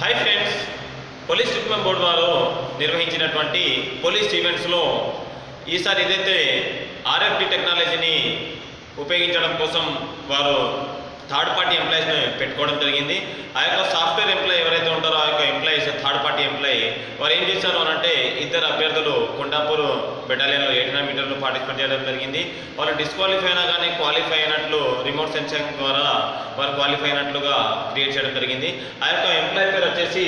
Hi friends police recruitment board వారు నిర్వహించినటువంటి police ఈవెంట్స్లో ఈసారి ఏదైతే ఆర్ఎఫ్డి టెక్నాలజీని ఉపయోగించడం కోసం వారు థర్డ్ పార్టీ ఎంప్లాయీస్ని పెట్టుకోవడం జరిగింది. ఆ యొక్క సాఫ్ట్వేర్ ఎంప్లాయీ ఎవరైతే ఉంటారో ఆ యొక్క ఎంప్లాయీస్ థర్డ్ పార్టీ ఎంప్లాయీ వారు ఏం చేశారు అని అంటే ఇద్దరు అభ్యర్థులు కొండాపూర్ బెటాలియన్లో ఎయిటీ నైన్ మీటర్లు పార్టిసిపేట్ చేయడం జరిగింది. వాళ్ళు డిస్క్వాలిఫై అయినా కానీ క్వాలిఫై రిమోట్ సెన్సింగ్ ద్వారా వారు క్వాలిఫై అయినట్లుగా క్రియేట్ చేయడం జరిగింది. ఆ యొక్క ఎంప్లాయ్ పేరు వచ్చేసి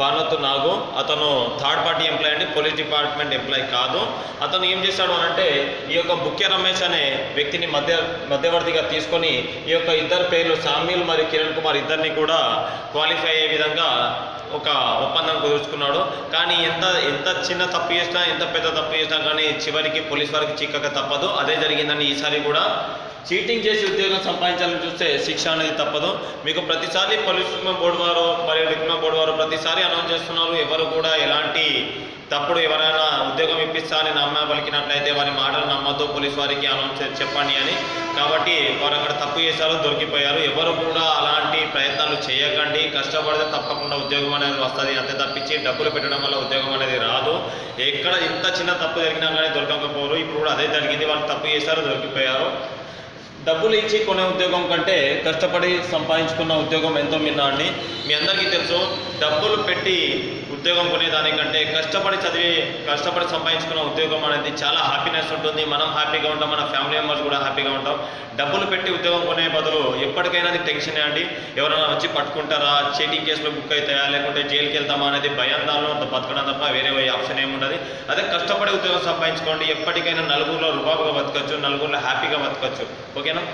బానోతు నాగు. అతను థర్డ్ పార్టీ ఎంప్లాయ్ అండి పోలీస్ డిపార్ట్మెంట్ ఎంప్లాయ్ కాదు. అతను ఏం చేశాడు అంటే ఈ యొక్క బుక్య రమేష్ అనే వ్యక్తిని మధ్య మధ్యవర్తిగా తీసుకొని ఈ యొక్క ఇద్దరు పేర్లు సామ్యుల్ మరియు కిరణ్ కుమార్ ఇద్దరిని కూడా క్వాలిఫై అయ్యే విధంగా ఒక ఒప్పందం కుదుర్చుకున్నాడు. కానీ ఎంత ఎంత చిన్న తప్పు చేసినా ఎంత పెద్ద తప్పు చేసినా కానీ చివరికి పోలీస్ వారికి చిక్కక తప్పదు. అదే జరిగిందని ఈసారి కూడా చీటింగ్ చేసి ఉద్యోగం సంపాదించాలని చూస్తే శిక్ష అనేది తప్పదు. మీకు ప్రతిసారి పరిశ్రమ బోర్డు వారు పర్యటన బోర్డు వారు ప్రతిసారి అనౌన్స్ చేస్తున్నారు. ఎవరు కూడా ఎలాంటి తప్పుడు ఎవరైనా ఉద్యోగం ఇప్పిస్తా అని నమ్మ పలికినట్లయితే వారి మాటలు నమ్మద్దు. పోలీస్ వారికి అనౌన్స్ చెప్పండి అని. కాబట్టి వారు అక్కడ తప్పు చేశారు దొరికిపోయారు. ఎవరు కూడా అలాంటి ప్రయత్నాలు చేయకండి. కష్టపడితే తప్పకుండా ఉద్యోగం అనేది వస్తుంది. అంతే తప్పించి డబ్బులు పెట్టడం వల్ల ఉద్యోగం అనేది రాదు. ఎక్కడ ఇంత చిన్న తప్పు జరిగినా కానీ దొరకకపోరు. ఇప్పుడు కూడా అదే జరిగింది. వాళ్ళు తప్పు చేశారు దొరికిపోయారు. డబ్బులు ఇచ్చి కొనే ఉద్యోగం కంటే కష్టపడి సంపాదించుకున్న ఉద్యోగం ఎంతో మిన్నా అండి మీ అందరికీ తెలుసు. డబ్బులు పెట్టి ఉద్యోగం కొనేదానికంటే కష్టపడి చదివి కష్టపడి సంపాదించుకున్న ఉద్యోగం అనేది చాలా హ్యాపీనెస్ ఉంటుంది. మనం హ్యాపీగా ఉంటాం మన ఫ్యామిలీ మెంబర్స్ కూడా హ్యాపీగా ఉంటాం. డబ్బులు పెట్టి ఉద్యోగం కొనే బదులు ఎప్పటికైనా అది టెన్షనే అండి. ఎవరైనా వచ్చి పట్టుకుంటారా? చీటింగ్ కేసులో బుక్ అవుతాయా? లేకుంటే జైలుకి వెళ్తామా అనేది భయం దానిలో బతకడం తప్ప వేరే ఆప్షన్ ఏముండదు అదే కష్టపడి ఉద్యోగం సంపాదించుకోండి. ఎప్పటికైనా నలుగురిలో రుబాబుగా బతకచ్చు నలుగురిలో హ్యాపీగా బతకచ్చు. ఓకేనా?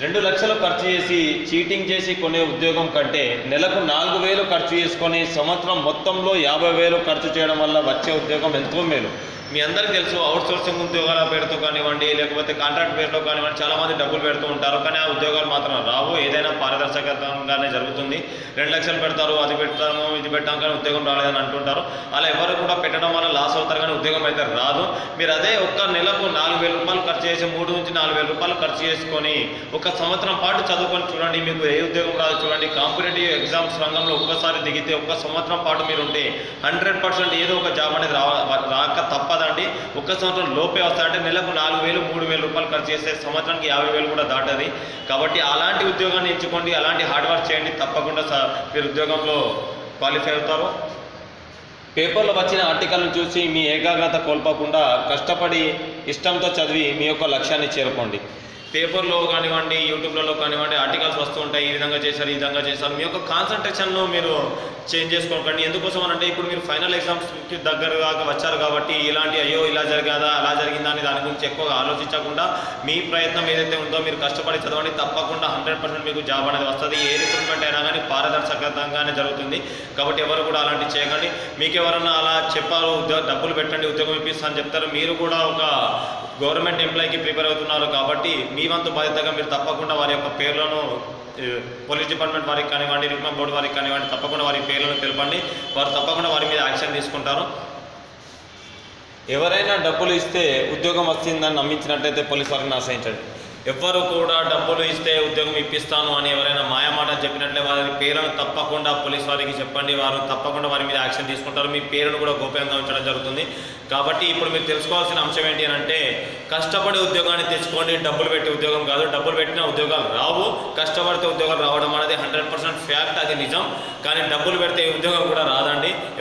రెండు లక్షలు ఖర్చు చేసి చీటింగ్ చేసి కొనే ఉద్యోగం కంటే నెలకు నాలుగు వేలు ఖర్చు చేసుకొని సంవత్సరం మొత్తంలో యాభై వేలు ఖర్చు చేయడం వల్ల వచ్చే ఉద్యోగం ఎంతో మేలు. మీ అందరికీ తెలుసు అవుట్ సోర్సింగ్ ఉద్యోగాల పేరుతో కానివ్వండి లేకపోతే కాంట్రాక్ట్ పేరులో కానివ్వండి చాలామంది డబ్బులు పెడుతూ ఉంటారు కానీ ఆ ఉద్యోగాలు మాత్రం రావు. ఏదైనా పారదర్శకంగానే జరుగుతుంది. రెండు లక్షలు పెడతారు అది పెడతాము ఇది పెట్టాం కానీ ఉద్యోగం రాలేదని అంటుంటారు. అలా ఎవరు కూడా పెట్టడం వల్ల లాస్ అవుతారు కానీ ఉద్యోగం అయితే రాదు. మీరు అదే ఒక్క నెలకు నాలుగు వేల రూపాయలు ఖర్చు చేసి మూడు నుంచి నాలుగు వేల రూపాయలు ఖర్చు చేసుకొని ఒక సంవత్సరం పాటు చదువుకొని చూడండి మీకు ఏ ఉద్యోగం రాదు చూడండి కాంపిటేటివ్ ఎగ్జామ్స్ రంగంలో ఒక్కసారి దిగితే ఒక్క సంవత్సరం పాటు మీరు ఉంటే హండ్రెడ్ పర్సెంట్ ఏదో ఒక జాబ్ అనేది రాక రాక రాదండి ఒక్క సంవత్సరం లోపే వస్తాయంటే నెలకు నాలుగు వేలు మూడు వేలు రూపాయలు ఖర్చు చేస్తే సంవత్సరానికి యాభై వేలు కూడా దాటది. కాబట్టి అలాంటి ఉద్యోగాన్ని ఎంచుకోండి అలాంటి హార్డ్ వర్క్ చేయండి. తప్పకుండా సార్ మీరు ఉద్యోగంలో క్వాలిఫై అవుతారు. పేపర్లో వచ్చిన ఆర్టికల్ను చూసి మీ ఏకాగ్రత కోల్పోకుండా కష్టపడి ఇష్టంతో చదివి మీ యొక్క లక్ష్యాన్ని చేరుకోండి. పేపర్లో కానివ్వండి యూట్యూబ్లలో కానివ్వండి ఆర్టికల్స్ వస్తూ ఉంటాయి ఈ విధంగా చేశారు ఈ విధంగా చేశారు. మీ యొక్క కాన్సన్ట్రేషన్ను మీరు చేంజ్ చేసుకోకండి. ఎందుకోసం అంటే ఇప్పుడు మీరు ఫైనల్ ఎగ్జామ్స్కి దగ్గరగా వచ్చారు కాబట్టి ఇలాంటి అయ్యో ఇలా జరిగాదా అలా జరిగిందా అని దాని గురించి ఎక్కువగా ఆలోచించకుండా మీ ప్రయత్నం ఏదైతే ఉందో మీరు కష్టపడి చదవండి తప్పకుండా హండ్రెడ్ పర్సెంట్ మీకు జాబ్ అనేది వస్తుంది. ఏ రిక్రూట్మెంట్ అయినా కానీ పారదర్శకంగానే జరుగుతుంది. కాబట్టి ఎవరు కూడా అలాంటి చేయకండి. మీకు ఎవరన్నా అలా చెప్పారు డబ్బులు పెట్టండి ఉద్యోగం ఇప్పిస్తా అని చెప్తారు మీరు కూడా ఒక గవర్నమెంట్ ఎంప్లాయీకి ప్రిపేర్ అవుతున్నారు కాబట్టి మీ వంతు బాధ్యతగా మీరు తప్పకుండా వారి యొక్క పేర్లను పోలీస్ డిపార్ట్మెంట్ వారికి కానివ్వండి రిక్రూట్మెంట్ బోర్డు వారికి కానివ్వండి తప్పకుండా వారి పేర్లను తెలపండి. వారు తప్పకుండా వారి మీద యాక్షన్ తీసుకుంటారు. ఎవరైనా డబ్బులు ఇస్తే ఉద్యోగం వస్తుందని నమ్మించినట్లయితే పోలీస్ వారిని ఆశ్రయించండి ఎవ్వరు కూడా డబ్బులు ఇస్తే ఉద్యోగం ఇప్పిస్తాను అని ఎవరైనా మాయమాట చెప్పినట్లే వారి పేరును తప్పకుండా పోలీస్ వారికి చెప్పండి. వారు తప్పకుండా వారి మీద యాక్షన్ తీసుకుంటారు. మీ పేరును కూడా గోప్యంగా ఉంచడం జరుగుతుంది. కాబట్టి ఇప్పుడు మీరు తెలుసుకోవాల్సిన అంశం ఏంటి అని అంటే కష్టపడి ఉద్యోగాన్ని తెచ్చుకోండి. డబ్బులు పెట్టి ఉద్యోగం కాదు. డబ్బులు పెట్టిన ఉద్యోగాలు రావు. కష్టపడితే ఉద్యోగాలు రావడం అనేది హండ్రెడ్ పర్సెంట్ ఫ్యాక్ట్. అది నిజం. కానీ డబ్బులు పెడితే ఉద్యోగం కూడా రాదు.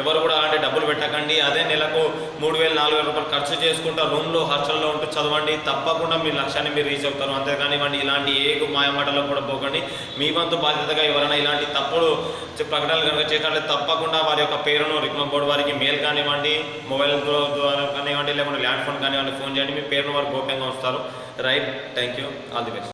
ఎవరు కూడా అలాంటి డబ్బులు పెట్టకండి. అదే నెలకు మూడు వేలు నాలుగు వేల రూపాయలు ఖర్చు చేసుకుంటా రూమ్లో హాస్టల్లో ఉంటూ చదవండి. తప్పకుండా మీ లక్ష్యాన్ని మీరు రీచ్ అవుతారు. అంతేకానివ్వండి ఇలాంటి ఏ మాయమాటలో కూడా పోకండి. మీ వంతు బాధ్యతగా ఎవరైనా ఇలాంటి తప్పుడు ప్రకటనలు కనుక చేసినట్లయితే తప్పకుండా వారి యొక్క పేరును రిక్మ బోర్డు వారికి మెయిల్ కానివ్వండి మొబైల్ ద్వారా కానివ్వండి లేకుంటే ల్యాండ్ ఫోన్ కానివ్వండి ఫోన్ చేయండి. మీ పేరును వారు గోప్యంగా వస్తారు right thank you all the best.